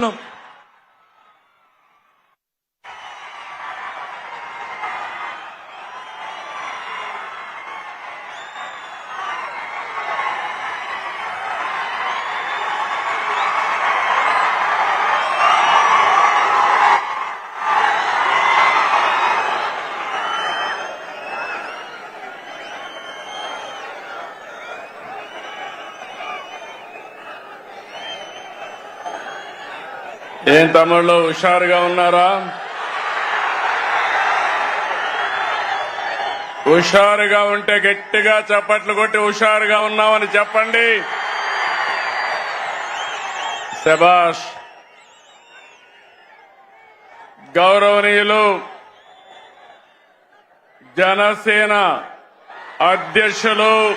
ചെയ്യണം ఏం తమ్ముళ్ళు హుషారుగా ఉన్నారా? హుషారుగా ఉంటే గట్టిగా చప్పట్లు కొట్టి హుషారుగా ఉన్నామని చెప్పండి. శబాష్ గౌరవనీయులు జనసేన అధ్యక్షులు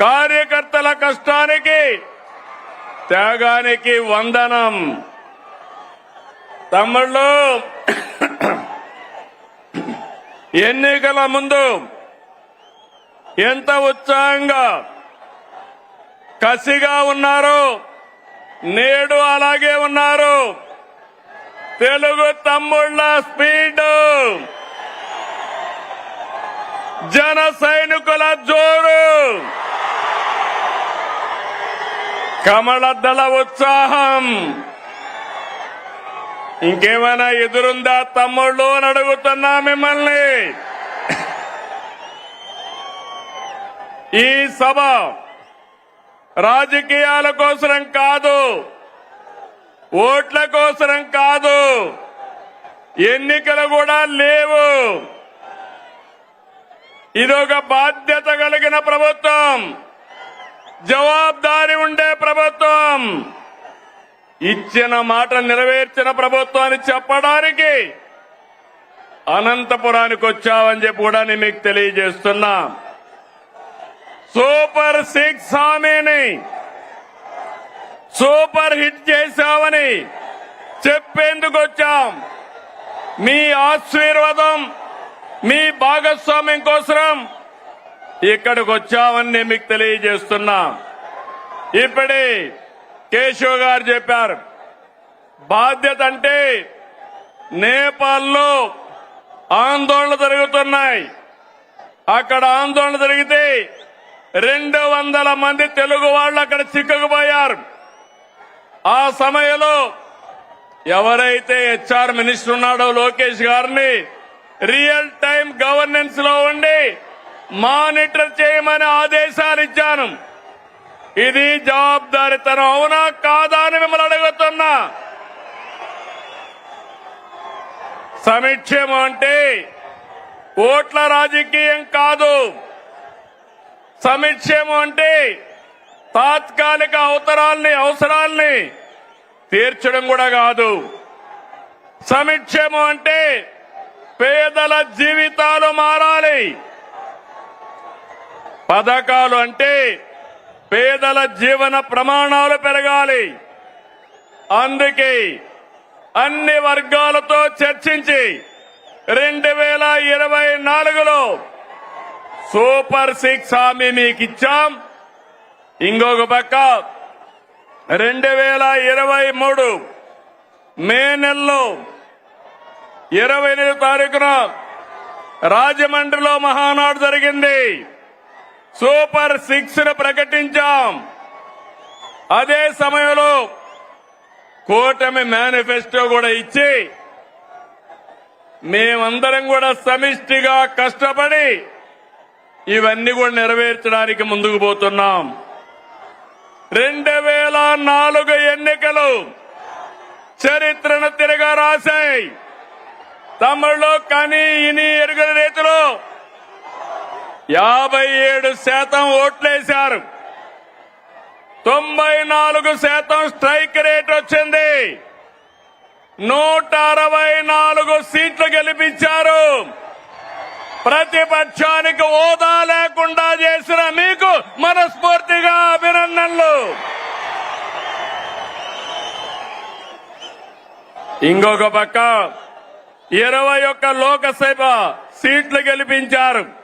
కార్యకర్తల కష్టానికి త్యాగానికి వందనం. తమ్ముళ్ళు ఎన్నికల ముందు ఎంత ఉత్సాహంగా కసిగా ఉన్నారు నేడు అలాగే ఉన్నారు. తెలుగు తమ్ముళ్ళ స్పీడ్. జన సైనికుల జోరు. కమలదళ ఉత్సాహం. ఇంకేమైనా ఎదురుందా తమ్ముళ్ళు అని అడుగుతున్నా మిమ్మల్ని. ఈ సభ రాజకీయాల కోసరం కాదు ఓట్ల కోసరం కాదు ఎన్నికలు కూడా లేవు. ఇదొక బాధ్యత కలిగిన ప్రభుత్వం. జవాబారి ఉండే ప్రభుత్వం. ఇచ్చిన మాట నెరవేర్చిన ప్రభుత్వాన్ని చెప్పడానికి అనంతపురానికి వచ్చావని చెప్పి కూడా నేను మీకు తెలియజేస్తున్నా. సూపర్ సిక్స్ హామీని సూపర్ హిట్ చేశామని చెప్పేందుకు వచ్చాం. మీ ఆశీర్వాదం మీ భాగస్వామ్యం కోసం ఇక్కడికి వచ్చామని నేను మీకు తెలియజేస్తున్నా. ఇప్పుడే కేశవ్ గారు చెప్పారు బాధ్యత అంటే నేపాల్లో ఆందోళన జరుగుతున్నాయి. అక్కడ ఆందోళన జరిగితే రెండు వందల మంది తెలుగు వాళ్ళు అక్కడ చిక్కుకుపోయారు. ఆ సమయంలో ఎవరైతే హెచ్ఆర్ మినిస్టర్ ఉన్నాడో లోకేష్ గారిని రియల్ టైం గవర్నెన్స్లో ఉండి మానిటర్ చేయమని ఆదేశాలు ఇచ్చాను ఇది జవాబుదారితనం. అవునా కాదా అని మిమ్మల్ని అడుగుతున్నా. సమీక్షం అంటే ఓట్ల రాజకీయం కాదు. సమీక్షం అంటే తాత్కాలిక అవసరాల్ని అవసరాల్ని తీర్చడం కూడా కాదు. సమీక్షం అంటే పేదల జీవితాలు మారాలి. పథకాలు అంటే పేదల జీవన ప్రమాణాలు పెరగాలి. అందుకే అన్ని వర్గాలతో చర్చించి రెండు వేల ఇరవై నాలుగులో సూపర్ సిక్స్ హామీ మీకు ఇచ్చాం ఇంకొక పక్క రెండు వేల ఇరవై మూడు మే నెలలో ఇరవై ఎనిమిది తారీఖున రాజమండ్రిలో మహానాడు జరిగింది. సూపర్ సిక్స్ను ప్రకటించాం. అదే సమయంలో కూటమి మేనిఫెస్టో కూడా ఇచ్చి మేమందరం కూడా సమిష్టిగా కష్టపడి ఇవన్నీ కూడా నెరవేర్చడానికి ముందుకు పోతున్నాం. రెండు వేల నాలుగు ఎన్నికలు చరిత్రను తిరగా రాశాయి తమిళలో కని ఇని ఎరుగల రీతిలో యాభై ఏడు శాతం ఓట్లేశారు. తొంభై నాలుగు శాతం స్ట్రైక్ రేట్ వచ్చింది. నూట అరవై నాలుగు సీట్లు గెలిపించారు. ప్రతిపక్షానికి హోదా లేకుండా చేసిన మీకు మనస్ఫూర్తిగా అభినందనలు. ఇంకొక పక్క ఇరవై ఒక్క లోకసభ సీట్లు గెలిపించారు.